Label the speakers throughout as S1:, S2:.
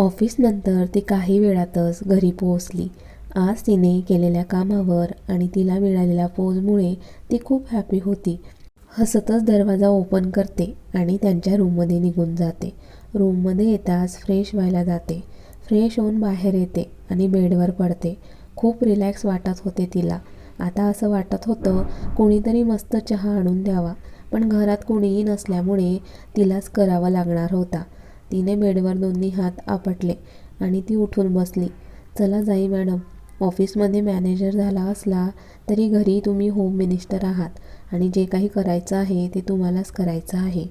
S1: ऑफिसनंतर ती काही वेळातच घरी पोहोचली. आज तिने केलेल्या कामावर आणि तिला मिळालेल्या पोजमुळे ती खूप हॅपी होती. हसतच दरवाजा ओपन करते आणि त्यांच्या रूममध्ये निघून जाते. रूममध्ये येताच फ्रेश व्हायला जाते. फ्रेश होऊन बाहेर येते आणि बेडवर पडते. खूप रिलॅक्स वाटत होते तिला. आता असं वाटत होतं कोणीतरी मस्त चहा आणून द्यावा पण घरात कोणीही नसल्यामुळे तिलाच करावा लागणार होता. तिने बेडवर दोन्ही हात आपटले आणि ती उठून बसली. चला जाई मॅडम. ऑफिसमध्ये मॅनेजर झाला असला तरी घरी तुम्ही होम मिनिस्टर आहात आणि जे काही करायचं आहे ते तुम्हालाच करायचं आहे.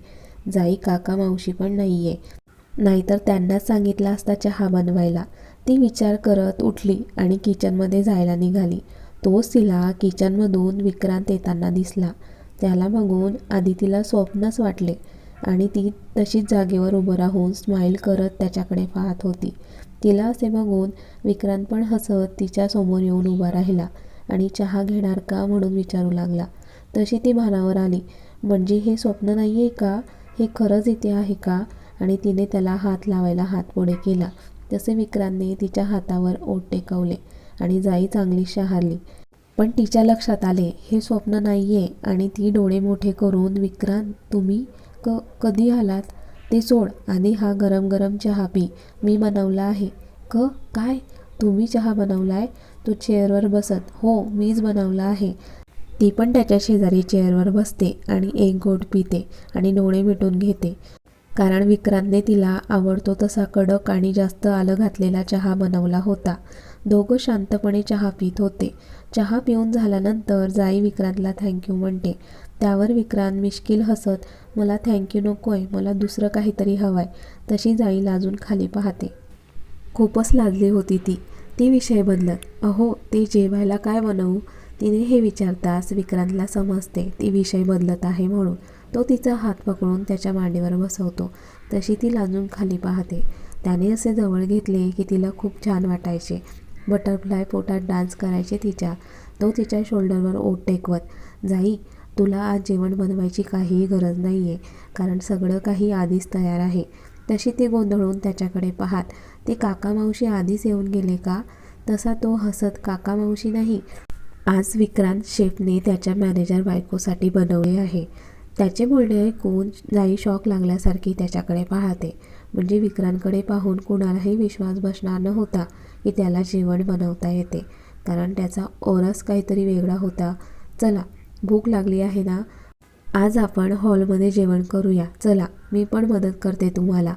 S1: जाई काका मावशी पण नाही आहे नाहीतर त्यांनाच सांगितलं असता चहा बनवायला. ती विचार करत उठली आणि किचनमध्ये जायला निघाली. तोच तिला किचनमधून विक्रांत येताना दिसला. त्याला बघून आधी तिला स्वप्नच वाटले. आणि ती तशीच जागेवर उभं राहून स्माईल करत त्याच्याकडे पाहत होती. तिला असे बघून विक्रांत पण हसत तिच्या समोर येऊन उभा राहिला आणि चहा घेणार का म्हणून विचारू लागला. तशी ती भानावर आली. म्हणजे हे स्वप्न नाही आहे का? हे खरंच इथे आहे का? आणि तिने त्याला हात लावायला हात पुढे केला. तसे विक्रांतने तिच्या हातावर ओट टेकवले आणि जाई चांगली शहारली. पण तिच्या लक्षात आले हे स्वप्न नाही आहे आणि ती डोळे मोठे करून विक्रांत तुम्ही क कधी आलात? ते सोड आधी हा गरम गरम चहा पी. मी बनवला आहे. क काय? तुम्ही चहा बनवलाय? तो चेअरवर बसत. हो मीच बनवला आहे. ती पण त्याच्या शेजारी चेअरवर बसते आणि एक गोट पिते आणि डोळे मिटून घेते. कारण विक्रांतने तिला आवडतो तसा कडक आणि जास्त आलं घातलेला चहा बनवला होता. दोघं शांतपणे चहा पित होते. चहा पिऊन झाल्यानंतर जाई विक्रांतला थँक्यू म्हणते. त्यावर विक्रांत मिश्किल हसत मला थँक्यू नको आहे मला दुसरं काहीतरी हवं आहे तशी जाई लाजून खाली पाहते. खूपच लाजली होती ती. ती विषय बदलत अहो ते जेवायला काय बनवू? तिने हे विचारताच विक्रांतला समजते ती विषय बदलत आहे म्हणून. तो तिचा हात पकडून त्याच्या मांडीवर बसवतो. तशी ती लाजून खाली पाहते. त्याने असे जवळ घेतले की तिला खूप छान वाटायचे. बटरफ्लाय पोटात डान्स करायचे तिच्या. तो तिच्या शोल्डरवर ओट टेकवत जाई तुला आज जेवण बनवायची काहीही गरज नाही आहे कारण सगळं काही आधीच तयार आहे. तशी ते गोंधळून त्याच्याकडे पाहात. ते काका मावशी आधीच येऊन गेले का? तसा तो हसत काका मावशी नाही. आज विक्रांत शेफने त्याच्या मॅनेजर बायकोसाठी बनवले आहे. त्याचे बोलणे ऐकून जाई शॉक लागल्यासारखी त्याच्याकडे पाहते. म्हणजे विक्रांतकडे पाहून कुणालाही विश्वास बसणार नव्हता की त्याला जेवण बनवता येते कारण त्याचा ओरस काहीतरी वेगळा होता. चला भूक लागली आहे ना? आज आपण हॉलमध्ये जेवण करूया. चला मी पण मदत करते तुम्हाला.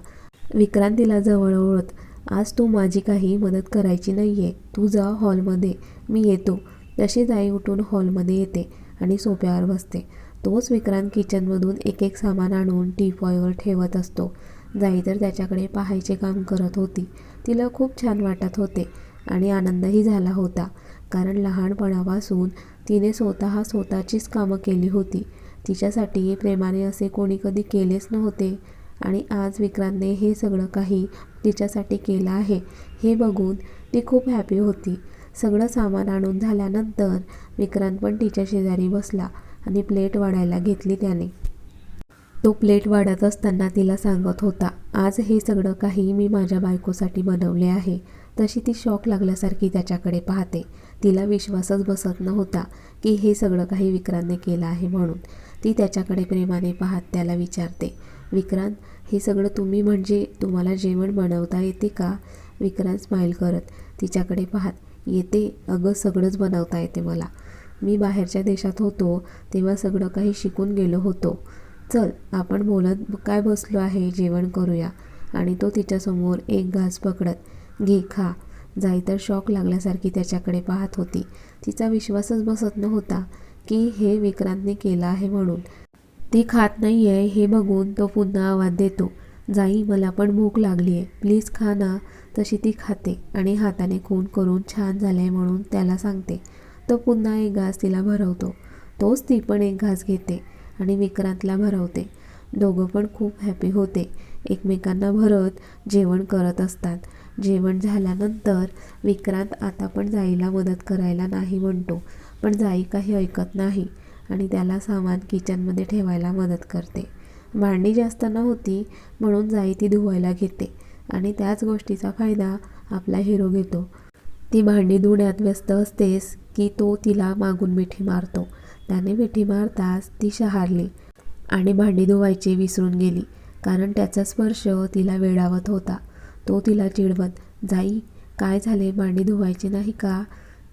S1: विक्रांतीला जवळ ओळत आज तू माझी काही मदत करायची नाही आहे तू जा हॉलमध्ये. मी येतो. तशी जाई उठून हॉलमध्ये येते आणि सोप्यावर बसते. तोच विक्रांत किचनमधून एक एक सामान आणून टीपॉयवर ठेवत असतो. जाई तर त्याच्याकडे पाहायचे काम करत होती. तिला खूप छान वाटत होते आणि आनंदही झाला होता. कारण लहानपणापासून तिने स्वतः स्वतःचीच कामं केली होती. तिच्यासाठी प्रेमाने असे कोणी कधी केलेच नव्हते. आणि आज विक्रांतने हे सगळं काही तिच्यासाठी केलं आहे हे बघून ती खूप हॅपी होती. सगळं सामान आणून झाल्यानंतर विक्रांत पण तिच्या शेजारी बसला आणि प्लेट वाढायला घेतली त्याने. तो प्लेट वाढत असताना तिला सांगत होता आज हे सगळं काही मी माझ्या बायकोसाठी बनवले आहे. तशी ती शॉक लागल्यासारखी त्याच्याकडे पाहते. तिला विश्वासच बसत नव्हता की हे सगळं काही विक्रांतने केलं आहे म्हणून. ती त्याच्याकडे प्रेमाने पाहत त्याला विचारते विक्रांत हे सगळं तुम्ही म्हणजे तुम्हाला जेवण बनवता येते का? विक्रांत स्माईल करत तिच्याकडे पाहत येते अगं सगळंच बनवता येते मला. मी बाहेरच्या देशात होतो तेव्हा सगळं काही शिकून गेलो होतो. चल आपण बोलत काय बसलो आहे? जेवण करूया. आणि तो तिच्यासमोर एक घास पकडत घे खा. जाई तर शॉक लागल्यासारखी त्याच्याकडे पाहत होती. तिचा विश्वासच बसत नव्हता की हे विक्रांतने केलं आहे म्हणून. ती खात नाही आहे हे बघून तो पुन्हा आवाज देतो. जाई मला पण भूक लागली आहे प्लीज खा ना. तशी ती खाते आणि हाताने खून करून छान झाले म्हणून त्याला सांगते. तो पुन्हा एक घास तिला भरवतो. तोच ती पण एक घास घेते आणि विक्रांतला भरवते. दोघं पण खूप हॅपी होते. एकमेकांना भरत जेवण करत असतात. जेवण झाल्यानंतर विक्रांत आता पण जाईला मदत करायला नाही म्हणतो पण जाई काही ऐकत नाही आणि त्याला सामान किचनमध्ये ठेवायला मदत करते. भांडी जास्त नव्हती म्हणून जाई ती धुवायला घेते आणि त्याच गोष्टीचा फायदा आपला हिरो घेतो. ती भांडी धुण्यात व्यस्त असतेस की तो तिला मागून मिठी मारतो. त्याने मिठी मारताच ती शहारली आणि भांडी धुवायची विसरून गेली कारण त्याचा स्पर्श तिला वेडावत होता. तो तिला चिडवत जाई काय झाले भांडी धुवायची नाही का?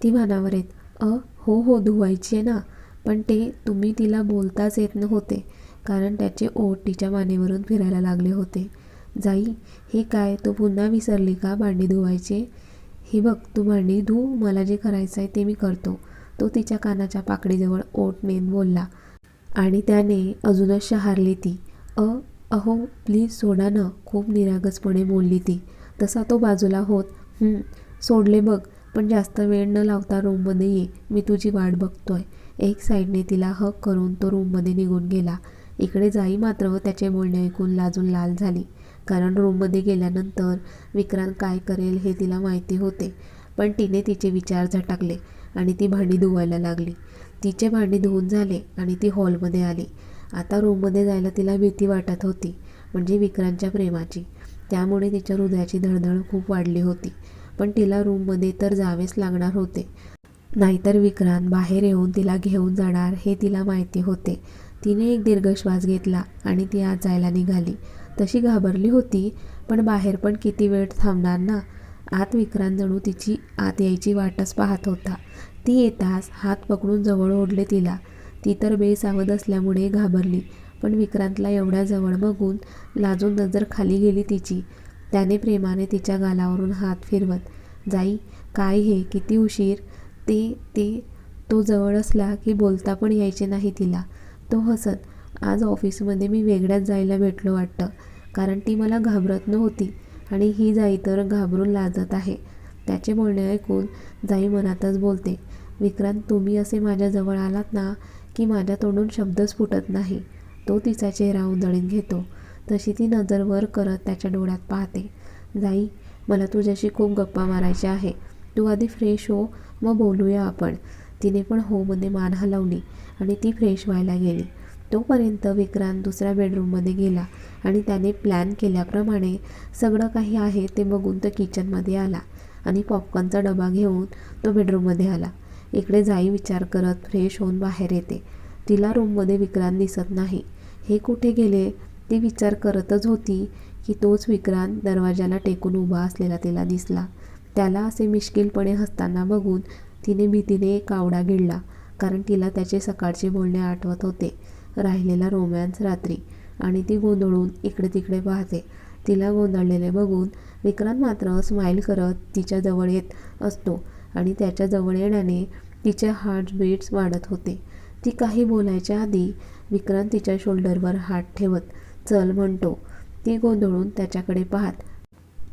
S1: ती भानावर येत अ हो हो धुवायची आहे ना. पण ते तुम्ही तिला बोलताच येत नव्हते कारण त्याचे ओठ तिच्या मानेवरून फिरायला लागले होते. जाई हे काय? तो पुन्हा विसरली का भांडी धुवायचे? हे बघ तू भांडी धू मला जे करायचं आहे ते मी करतो. तो तिच्या कानाच्या पाकडीजवळ ओठ नेन बोलला. आणि त्याने अजूनच शहारली ती. अ अहो प्लीज सोडा ना खूप निरागसपणे बोलली ती. तसा तो बाजूला होत सोडले बघ पण जास्त वेळ न लावता रूममध्ये ये मी तुझी वाट बघतोय. एक साईडने तिला हक करून तो रूममध्ये निघून गेला. इकडे जाई मात्र त्याचे बोलणे ऐकून लाजून लाल झाली. कारण रूममध्ये गेल्यानंतर विक्रांत काय करेल हे तिला माहिती होते. पण तिने तिचे विचार झटाकले आणि ती भांडी धुवायला लागली. तिचे भांडी धुवून झाले आणि ती हॉलमध्ये आली. आता रूममध्ये जायला तिला भीती वाटत होती म्हणजे विक्रांतच्या प्रेमाची. त्यामुळे तिच्या हृदयाची धडधड खूप वाढली होती. पण तिला रूममध्ये तर जावेच लागणार होते. नाहीतर विक्रांत बाहेर येऊन तिला घेऊन जाणार हे तिला माहिती होते. तिने एक दीर्घ श्वास घेतला आणि ती आत जायला निघाली. तशी घाबरली होती पण बाहेर पण किती वेळ थांबणार ना? आत विक्रांत जणू तिची आत यायची वाटच पाहत होता. ती येताच हात पकडून जवळ ओढले तिला. ती तर बेसावध असल्यामुळे घाबरली. पण विक्रांतला एवढ्या जवळ बघून लाजून नजर खाली गेली तिची. त्याने प्रेमाने तिच्या गालावरून हात फिरवत जाई काय हे? किती उशीर? ते ते तो जवळ असला की बोलता पण यायचे नाही तिला. तो हसत आज ऑफिसमध्ये मी वेगळ्याच जायला भेटलो वाटतं कारण ती मला घाबरत नव्हती आणि ही जाई तर घाबरून लाजत आहे. त्याचे बोलणे ऐकून जाई मनातच बोलते विक्रांत तुम्ही असे माझ्याजवळ आलात ना की माझ्या तोंडून शब्दच फुटत नाही. तो तिचा चेहरा उधळीत घेतो. तशी ती नजर वर करत त्याच्या डोळ्यात पाहते. जाई मला तुझ्याशी खूप गप्पा मारायच्या आहे. तू आधी फ्रेश हो मग बोलूया आपण. तिने पण होमध्ये मान हलवली आणि ती फ्रेश व्हायला गेली. तोपर्यंत विक्रांत दुसऱ्या बेडरूममध्ये गेला आणि त्याने प्लॅन केल्याप्रमाणे सगळं काही आहे ते बघून तो किचनमध्ये आला आणि पॉपकॉर्नचा डबा घेऊन तो बेडरूममध्ये आला. इकडे जाई विचार करत फ्रेश होऊन बाहेर येते. तिला रूममध्ये विक्रांत दिसत नाही. हे कुठे गेले? ती विचार करतच होती की तोच विक्रांत दरवाजाला टेकून उभा असलेला तिला दिसला. त्याला असे मिश्किलपणे हसताना बघून तिने भीतीने एक आवडा गिळला कारण तिला त्याचे सकाळचे बोलणे आठवत होते. राहिलेला रोमॅन्स रात्री. आणि ती गोंधळून इकडे तिकडे पाहते. तिला गोंधळलेले बघून विक्रांत मात्र स्माईल करत तिच्या जवळ येत असतो. आणि त्याच्याजवळ येण्याने तिचे हार्टबीट्स वाढत होते. ती काही बोलायच्या आधी विक्रांत तिच्या शोल्डरवर हात ठेवत चल म्हणतो. ती गोंधळून त्याच्याकडे पाहत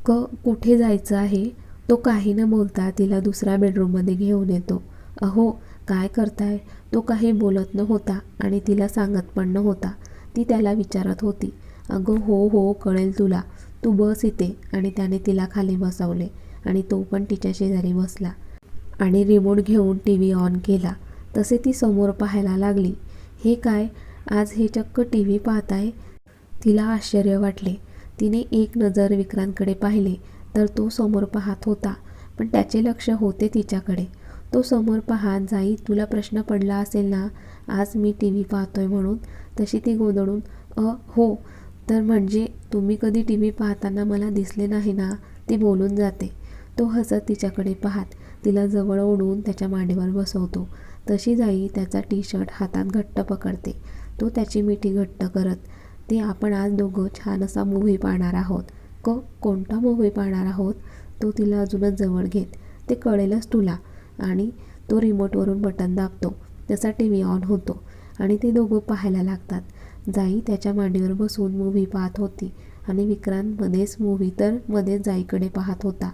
S1: क कुठे जायचं आहे? तो काही न बोलता तिला दुसऱ्या बेडरूममध्ये घेऊन येतो. अहो काय करताय? तो काही बोलत नव्हता आणि तिला सांगत पण नव्हता. ती त्याला विचारत होती अगं हो हो कळेल तुला. तू बस इथे. आणि त्याने तिला खाली बसवले आणि तो पण तिच्या शेजारी बसला. आणि रिमोट घेऊन टी व्ही ऑन केला. तसे ती समोर पाहायला लागली. हे काय? आज हे चक्क टी व्ही पाहताय? तिला आश्चर्य वाटले. तिने एक नजर विक्रांतकडे पाहिले तर तो समोर पाहत होता. पण त्याचे लक्ष होते तिच्याकडे. तो समोर पाहत जाई तुला प्रश्न पडला असेल ना? आज मी टी व्ही पाहतोय म्हणून. तशी ती गोंधळून अ हो. तर म्हणजे तुम्ही कधी टी व्ही पाहताना मला दिसले नाही ना? ती बोलून जाते. तो हसत तिच्याकडे पाहत तिला जवळ ओढून त्याच्या मांडीवर बसवतो. तशी जाई त्याचा टी शर्ट हातात घट्ट पकडते. तो त्याची मिठी घट्ट करत ते आपण आज दोघं छान असा मूव्ही पाहणार आहोत. क? कोणता मूव्ही पाहणार आहोत? तो तिला अजूनच जवळ घेत. ते कळेलच तुला. आणि तो रिमोटवरून बटन दाबतो. त्याचा टी व्ही ऑन होतो आणि ते दोघं पाहायला लागतात. जाई त्याच्या मांडीवर बसून मूव्ही पाहत होती आणि विक्रांत मध्येच मूव्ही तर मध्येच जाईकडे पाहत होता.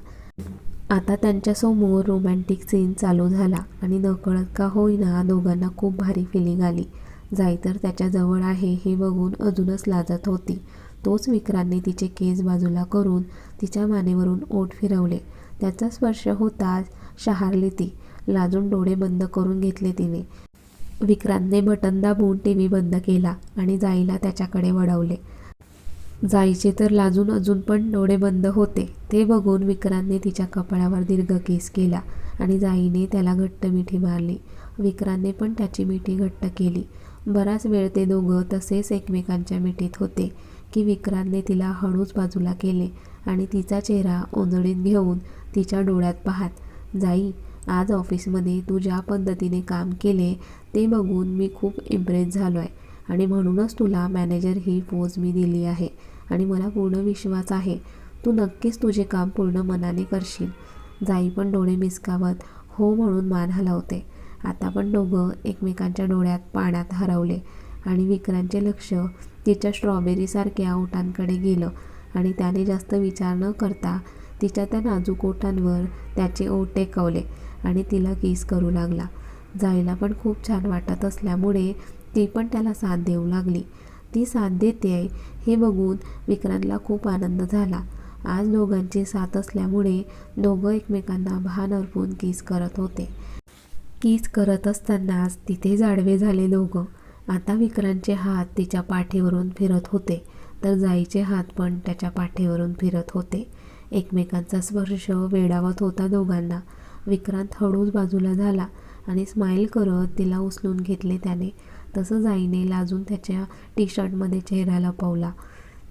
S1: आता त्यांच्यासमोर रोमॅन्टिक सीन चालू झाला आणि नकळत का होईना दोघांना खूप भारी फिलिंग आली. जाई तर त्याच्याजवळ आहे हे बघून अजूनच लाजत होती. तोच विक्रांतने तिचे केस बाजूला करून तिच्या मानेवरून ओठ फिरवले. त्याचा स्पर्श होताच शहारली ती. लाजून डोळे बंद करून घेतले तिने. विक्रांतने बटन दाबून टी व्ही बंद केला आणि जाईला त्याच्याकडे वळवले. जायचे तर लाजून अजून पण डोळे बंद होते. ते बघून विक्रांतने तिच्या कपाळावर दीर्घ केस केला आणि जाईने त्याला घट्ट मिठी मारली. विक्रांतने पण त्याची मिठी घट्ट केली. बराच वेळ ते दोघं तसेच एकमेकांच्या मिठीत होते की विक्रांतने तिला हळूच बाजूला केले आणि तिचा चेहरा ओंजळीत घेऊन तिच्या डोळ्यात पाहत जाई आज ऑफिसमध्ये तू ज्या पद्धतीने काम केले ते बघून मी खूप इम्प्रेस झालो आहे आणि म्हणूनच तुला मॅनेजर ही पोज मी दिली आहे. आणि मला पूर्ण विश्वास आहे. तू नक्कीच तुझे काम पूर्ण मनाने करशील. जाई पण डोळे मिसकावत हो म्हणून मान हलवते. आता पण दोघं एकमेकांच्या डोळ्यात पाण्यात हरवले आणि विक्रांचे लक्ष तिच्या स्ट्रॉबेरीसारख्या ओठांकडे गेलं आणि त्याने जास्त विचार न करता तिच्या त्या नाजूक ओठांवर त्याचे ओठ टेकवले आणि तिला किस करू लागला. जायला पण खूप छान वाटत असल्यामुळे ती पण त्याला साथ देऊ लागली. ती साथ देते हे बघून विक्रांतला खूप आनंद झाला. आज दोघांची साथ असल्यामुळे दोघं एकमेकांना भान अर्पून किस करत होते. किस करत असतानाच तिथे जाडवे झाले दोघं. आता विक्रांतचे हात तिच्या पाठीवरून फिरत होते तर जाईचे हात पण त्याच्या पाठीवरून फिरत होते. एकमेकांचा स्पर्श वेडावत होता दोघांना. विक्रांत हळूच बाजूला झाला आणि स्माईल करत तिला उचलून घेतले त्याने. तसं जाईने लाजून त्याच्या टी शर्टमध्ये चेहरा लपवला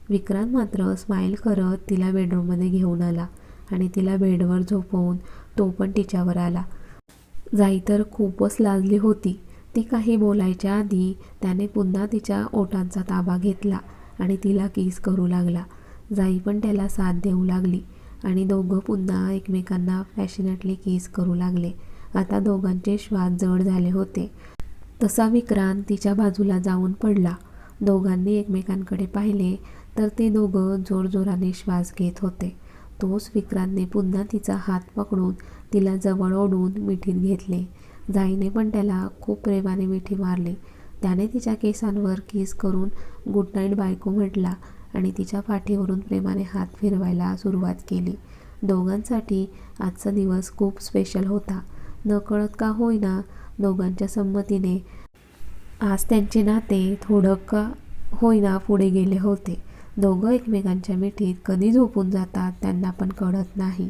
S1: विक्रांत मात्र स्माईल करत तिला बेडरूममध्ये घेऊन आला आणि तिला बेडवर झोपवून तो पण तिच्यावर आला. जाई तर खूपच लाजली होती. ती काही बोलायच्या आधी त्याने पुन्हा तिच्या ओठांचा ताबा घेतला आणि तिला किस करू लागला. जाई पण त्याला साथ देऊ लागली आणि दोघं पुन्हा एकमेकांना फॅशनेटली किस करू लागले. आता दोघांचे श्वास जड झाले होते. तसा विक्रांत तिच्या बाजूला जाऊन पडला. दोघांनी एकमेकांकडे पाहिले तर ते दोघं जोरजोराने श्वास घेत होते. तोच विक्रांतने पुन्हा तिचा हात पकडून तिला जवळ ओढून मिठीत घेतले. जाईने पण त्याला खूप प्रेमाने मिठी मारली. त्याने तिच्या केसांवर किस करून गुड नाईट बायको म्हटला आणि तिच्या पाठीवरून प्रेमाने हात फिरवायला सुरुवात केली. दोघांसाठी आजचा दिवस खूप स्पेशल होता. नकळत का होईना दोघांच्या संमतीने. आज त्यांचे नाते थोडं का होईना पुढे गेले होते. दोघं एकमेकांच्या मिठीत कधी झोपून जातात त्यांना पण कळत नाही.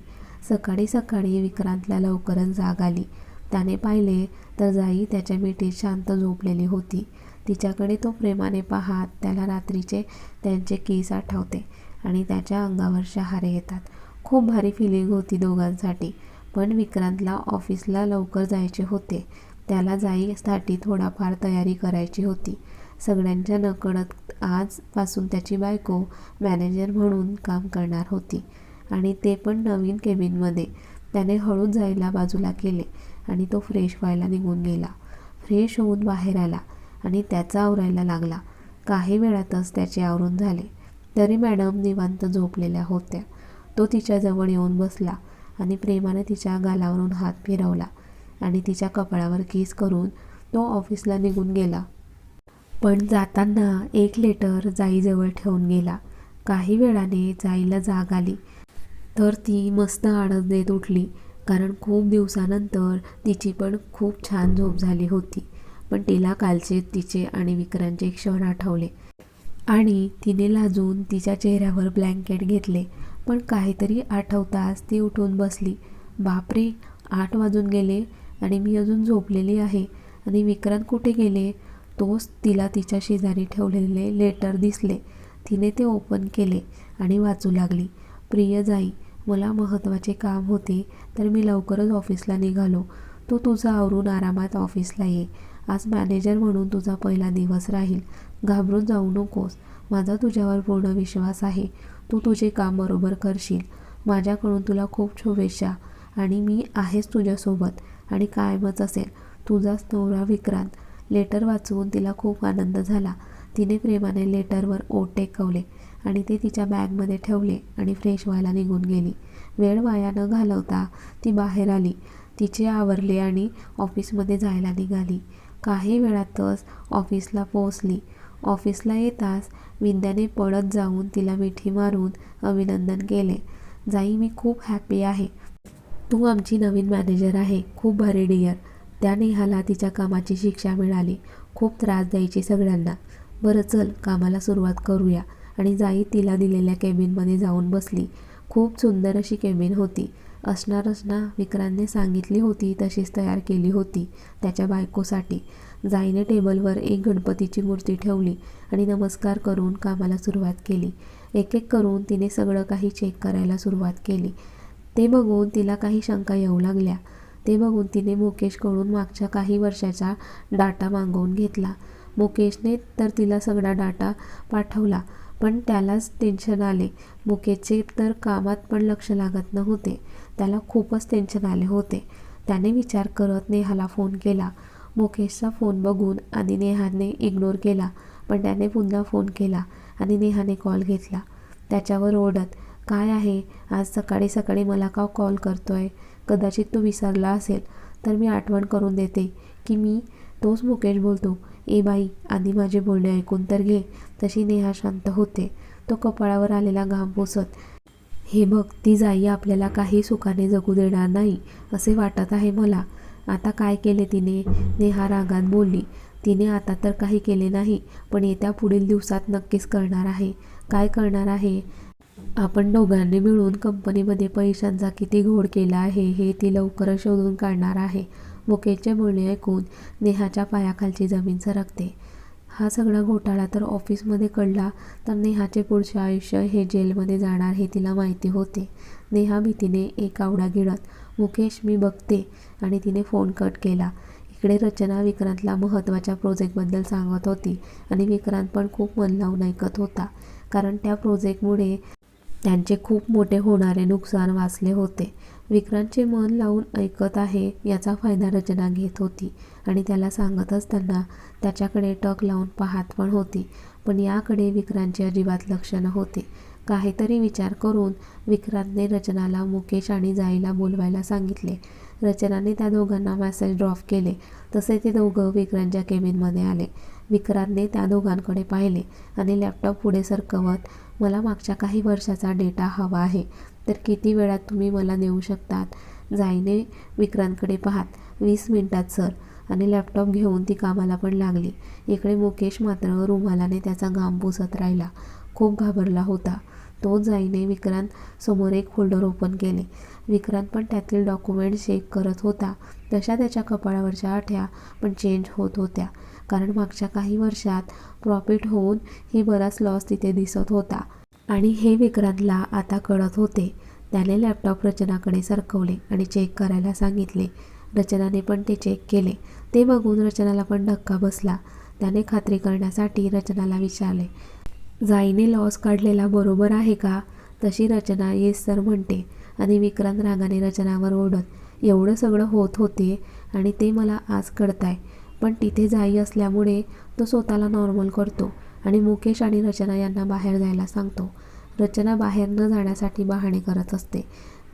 S1: सकाळी सकाळी विक्रांतला लवकरच जाग आली. त्याने पाहिले तर जाई त्याच्या मिठीत शांत झोपलेली होती. तिच्याकडे तो प्रेमाने पाहात त्याला रात्रीचे त्यांचे केस आठवते आणि त्याच्या अंगावर शहारे येतात. खूप भारी फिलिंग होती दोघांसाठी. पण विक्रांतला ऑफिसला लवकर जायचे होते. त्याला जाईसाठी थोडाफार तयारी करायची होती. सगळ्यांच्या नकळत आजपासून त्याची बायको मॅनेजर म्हणून काम करणार होती आणि ते पण नवीन केबिनमध्ये. त्याने हळूच जायला बाजूला केले आणि तो फ्रेश व्हायला निघून गेला. फ्रेश होऊन बाहेर आला आणि त्याचा आवरायला लागला. काही वेळातच त्याचे आवरून झाले. तरी मॅडम निवांत झोपलेल्या होत्या. तो तिच्याजवळ येऊन बसला आणि प्रेमाने तिच्या गालावरून हात फिरवला. आणि तिच्या कपाळावर किस करून तो ऑफिसला निघून गेला. पण जाताना एक लेटर जाईजवळ ठेवून गेला. काही वेळाने जाईला जाग आली. तर ती मस्त आनंद देत उठली. कारण खूप दिवसानंतर तिची पण खूप छान झोप झाली होती. पण तिला कालचे तिचे आणि विक्रांचे क्षण आठवले. आणि तिने लाजून तिच्या चेहऱ्यावर ब्लँकेट घेतले. पण काहीतरी आठवताच ती उठून बसली. बापरे! आठ वाजून गेले. आणि मी अजून झोपलेली आहे. आणि विक्रांत कुठे गेले? तोच तिला तिच्या शेजारी ठेवलेले लेटर दिसले. तिने ते ओपन केले आणि वाचू लागली. प्रिय जाई मला महत्त्वाचे काम होते तर मी लवकरच ऑफिसला निघालो. तू तुझं आवरून आरामात ऑफिसला ये. आज मॅनेजर म्हणून तुझा पहिला दिवस राहील. घाबरून जाऊ नकोस. माझा तुझ्यावर पूर्ण विश्वास आहे. तू तुझे काम बरोबर करशील. माझ्याकडून तुला खूप शुभेच्छा. आणि मी आहेच तुझ्यासोबत. आणि कायमच असेल. तुझाच नवरा विक्रांत लेटर वाचवून तिला खूप आनंद झाला. तिने प्रेमाने लेटरवर ओ टेकवले आणि ते तिच्या बॅगमध्ये ठेवले आणि फ्रेश व्हायला निघून गेली. वेळ वाया न घालवता ती बाहेर आली. तिचे आवरले आणि ऑफिसमध्ये जायला निघाली. काही वेळातच ऑफिसला पोहोचली. ऑफिसला येताच विंद्याने पळत जाऊन तिला मिठी मारून अभिनंदन केले. जाई मी खूप हॅपी आहे. तू आमची नवीन मॅनेजर आहे खूप भारी डिअर त्या नेहाला तिच्या कामाची शिक्षा मिळाली. खूप त्रास द्यायची सगळ्यांना. बरं चल कामाला सुरुवात करूया. आणि जाई तिला दिलेल्या केबिनमध्ये जाऊन बसली. खूप सुंदर अशी केबिन होती. असणार ना विक्रांतने सांगितली होती तशीच तयार केली होती त्याच्या बायकोसाठी. जाईने टेबलवर एक गणपतीची मूर्ती ठेवली आणि नमस्कार करून कामाला सुरुवात केली. एक एक करून तिने सगळं काही चेक करायला सुरुवात केली. ते बघून तिला काही शंका येऊ लागल्या. ते बघून तिने मुकेशकडून मागच्या काही वर्षाचा डाटा मागवून घेतला. मुकेशने तर तिला सगळा डाटा पाठवला पण त्यालाच टेन्शन आले. मुकेशचे तर कामात पण लक्ष लागत नव्हते. त्याला खूपच टेन्शन आले होते. त्याने विचार करत नेहाला फोन केला. मुकेशचा फोन बघून आधी नेहाने इग्नोर केला पण त्याने पुन्हा फोन केला आणि नेहाने कॉल घेतला. त्याच्यावर ओढत काय आहे? आज सकाळी सकाळी मला का कॉल करतोय? कदाचित तो विसरला असेल तर मी आठवण करून देते की मी तोच मुकेश बोलतो. ए बाई आधी माझे बोलणे ऐकून तर घे. तशी नेहा शांत होते. तो कपाळावर आलेला घाम पुसत हे बघ ती जाई आपल्याला काही सुखाने जगू देणार नाही असे वाटत आहे मला. आता काय केले तिने? नेहा रागात बोलली तिने आता तर काही केले नाही पण येत्या पुढील दिवसात नक्कीच करणार आहे. काय करणार आहे? आपण दोघांनी मिळून कंपनीमध्ये पैशांचा किती घोळ केला आहे हे ती लवकरच शोधून काढणार आहे. मुकेशचे बोलणे ऐकून नेहाच्या पायाखालची जमीन सरकते. हा सगळा घोटाळा तर ऑफिसमध्ये कळला तर नेहाचे पुढचे आयुष्य हे जेलमध्ये जाणार हे तिला माहिती होते. नेहा भीतीने एक आवडा गिळत मुकेश मी बघते आणि तिने फोन कट केला. इकडे रचना विक्रांतला महत्त्वाच्या प्रोजेक्टबद्दल सांगत होती आणि विक्रांत पण खूप मन लावून ऐकत होता. कारण त्या प्रोजेक्टमुळे त्यांचे खूप मोठे होणारे नुकसान वाचले होते. विक्रांतचे मन लावून ऐकत आहे याचा फायदा रचना घेत होती आणि त्याला सांगत असताना त्याच्याकडे टक लावून पाहत पण होती. पण याकडे विक्रांतचे अजिबात लक्ष नव्हते. काहीतरी विचार करून विक्रांतने रचनाला मुकेश आणि जाईला बोलवायला सांगितले. रचनाने त्या दोघांना मेसेज ड्रॉप केले. तसे ते दोघं विक्रांतच्या केबिनमध्ये आले. विक्रांतने त्या दोघांकडे पाहिले आणि लॅपटॉप पुढे सरकवत मला मागच्या काही वर्षाचा डेटा हवा आहे तर किती वेळात तुम्ही मला देऊ शकतात? जाईने विक्रांतकडे पाहात वीस मिनिटात सर. आणि लॅपटॉप घेऊन ती कामाला पण लागली. इकडे मुकेश मात्र रुमालाने त्याचा घाम पुसत राहिला. खूप घाबरला होता. तो जाईने विक्रांत समोर एक फोल्डर ओपन केले. विक्रांत पण त्यातील डॉक्युमेंट चेक करत होता. तशा त्याच्या कपाळावरच्या आठ्या पण चेंज होत होत्या. कारण मागच्या काही वर्षात प्रॉफिट होऊन ही बराच लॉस तिथे दिसत होता. आणि हे विक्रांतला आता कळत होते. त्याने लॅपटॉप रचनाकडे सरकवले आणि चेक करायला सांगितले. रचनाने पण ते चेक केले. ते बघून रचनाला पण धक्का बसला. त्याने खात्री करण्यासाठी रचनाला विचारले जाईने लॉस काढलेला बरोबर आहे का? तशी रचना येस सर म्हणते. आणि विक्रांत रागाने रचनावर ओढत एवढं सगळं होत होते आणि ते मला आज कळताय. पण तिथे जाई असल्यामुळे तो स्वतःला नॉर्मल करतो आणि मुकेश आणि रचना यांना बाहेर जायला सांगतो. रचना बाहेर न जाण्यासाठी बहाणे करत असते.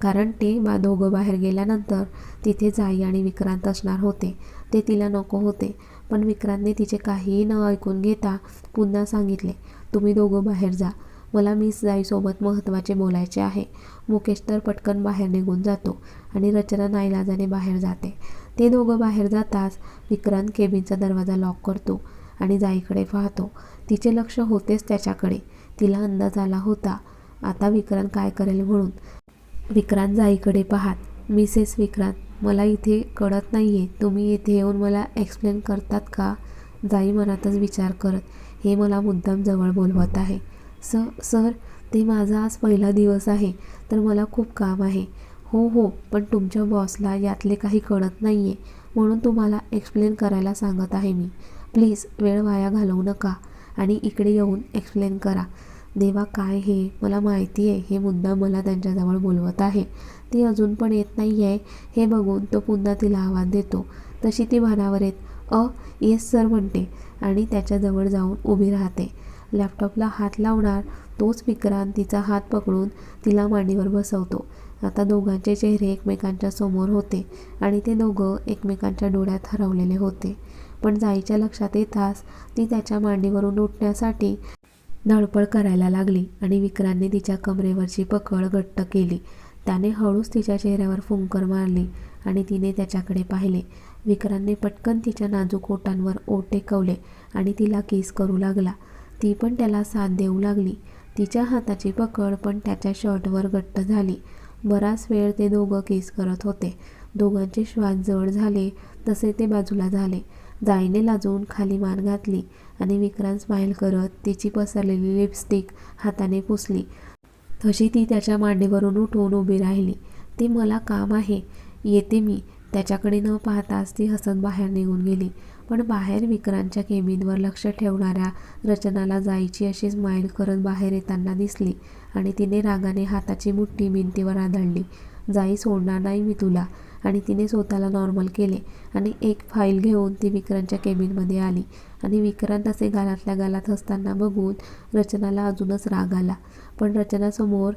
S1: कारण ते बा दोघं बाहेर गेल्यानंतर तिथे जाई आणि विक्रांत असणार होते. ते तिला नको होते. पण विक्रांतने तिचे काहीही न ऐकून घेता पुन्हा सांगितले तुम्ही दोघं बाहेर जा. मला मिस जाईसोबत महत्त्वाचे बोलायचे आहे. मुकेश तर पटकन बाहेर निघून जातो आणि रचना नाईलाजाने बाहेर जाते. ते दोघं बाहेर जाताच विक्रांत केबिनचा दरवाजा लॉक करतो आणि जाईकडे पाहतो. तिचे लक्ष होतेच त्याच्याकडे. तिला अंदाज आला होता. आता विक्रांत काय करेल म्हणून? विक्रांत जाईकडे पाहात मिसेस विक्रांत मला इथे कळत नाही आहे तुम्ही इथे येऊन मला एक्सप्लेन करतात का? जाई मनातच विचार करत हे मला मुद्दाम जवळ बोलवत आहे. स सर ते माझा आज पहिला दिवस आहे तर मला खूप काम आहे. हो हो पण तुमच्या बॉसला यातले काही कळत नाही आहे म्हणून तुम्हाला एक्सप्लेन करायला सांगत आहे मी. प्लीज वेळ वाया घालवू नका आणि इकडे येऊन एक्सप्लेन करा. देवा काय हे? मला माहिती आहे हे मुद्दा मला त्यांच्याजवळ बोलवत आहे. ती अजून पण येत नाही आहे हे बघून तो पुन्हा तिला आवाज देतो. तशी ती भानावर येत अ येस सर म्हणते आणि त्याच्याजवळ जाऊन उभी राहते. लॅपटॉपला हात लावणार तोच विक्रांत तिचा हात पकडून तिला मांडीवर बसवतो. आता दोघांचे चेहरे एकमेकांच्या समोर होते आणि ते दोघं एकमेकांच्या डोळ्यात हरवलेले होते. पण जाईच्या लक्षात येताच ती त्याच्या मांडीवरून उठण्यासाठी धडपड करायला लागली आणि विक्रांनी तिच्या कमरेवरची पकड घट्ट केली. त्याने हळूच तिच्या चेहऱ्यावर फुंकर मारली आणि तिने त्याच्याकडे पाहिले. विक्रांनी पटकन तिच्या नाजूक ओटांवर ओठ टेकवले आणि तिला किस करू लागला. ती पण त्याला साथ देऊ लागली. तिच्या हाताची पकड पण त्याच्या शर्टवर घट्ट झाली. बराच वेळ ते दोघं किस करत होते. दोघांचे श्वास जड झाले तसे ते बाजूला झाले. जाईने लाजून खाली मान घातली आणि विक्रांत स्माईल करत तिची पसरलेली लिपस्टिक हाताने पुसली. तशी ती त्याच्या मांडीवरून उठून उभी राहिली. ते मला काम आहे. येते मी. त्याच्याकडे न पाहताच ती हसत बाहेर निघून गेली. पण बाहेर विक्रांतच्या केबिनवर लक्ष ठेवणाऱ्या रचनाला जायची अशी स्माईल करत बाहेर येताना दिसली आणि तिने रागाने हाताची मुठ्ठी भिंतीवर आदळली. जाई सोडणार नाही मी तुला आणि तिने स्वतःला नॉर्मल केले आणि एक फाईल घेऊन ती विक्रांतच्या केबिनमध्ये आली आणि विक्रांत असे गालातल्या गालात हसताना बघून रचनाला अजूनच राग आला. पण रचनासमोर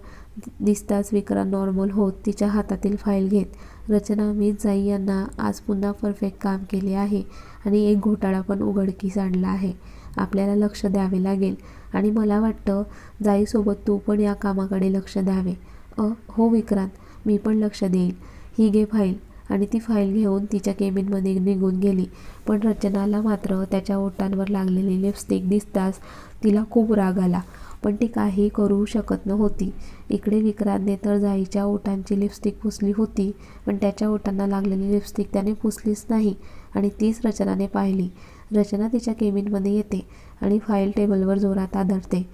S1: दिसताच विक्रांत नॉर्मल होत तिच्या हातातील फाईल घेत. रचना मीच जाई यांना आज पुन्हा परफेक्ट काम केले आहे आणि एक घोटाळा पण उघडकीस आणला आहे. आपल्याला लक्ष द्यावे लागेल. आणि मला वाटतं जाईसोबत तू पण या कामाकडे लक्ष द्यावे. अ हो विक्रांत मी पण लक्ष देईल. ही घे फाईल आणि ती फाईल घेऊन तिच्या केबिनमध्ये निघून गेली. पण रचनाला मात्र त्याच्या ओठांवर लागलेली लिपस्टिक दिसताच तिला खूप राग आला. पण ती काही करू शकत नव्हती. इकडे विक्रांतने तर जाईच्या ओठांची लिपस्टिक पुसली होती पण त्याच्या ओठांना लागलेली लिपस्टिक त्याने पुसलीच नाही आणि तीच रचनाने पाहिली. रचना तिच्या केबिनमध्ये येते आणि फाईल टेबलवर जोरात आदळते.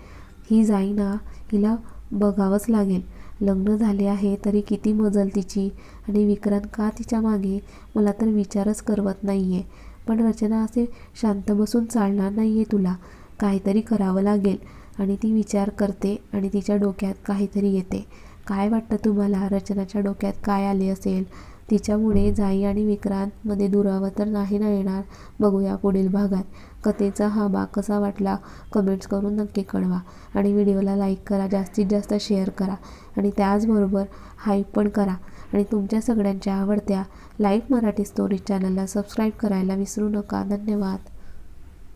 S1: ही जाईना हिला बघावंच लागेल. लग्न झाले आहे तरी किती मजल तिची आणि विक्रांत का तिच्यामागे? मला तर विचारच करवत नाही आहे पण रचना असे शांत बसून चालणार नाही आहे तुला. काहीतरी करावं लागेल. आणि ती विचार करते आणि तिच्या डोक्यात काहीतरी येते. काय वाटतं तुम्हाला? रचनाच्या डोक्यात काय आले असेल? तिच्यामुळे जाई आणि विक्रांतमध्ये दुरावा तर नाही ना येणार? बघूया पुढील भागात. कथेचा हा भाग कसा वाटला? कमेंट्स करून नक्की कळवा. आणि व्हिडिओला लाईक करा. जास्तीत जास्त शेअर करा. आणि त्याचबरोबर हाईप पण करा. आणि तुमच्या सगळ्यांच्या आवडत्या लाईव्ह मराठी स्टोरी चॅनलला सबस्क्राईब करायला विसरू नका. धन्यवाद.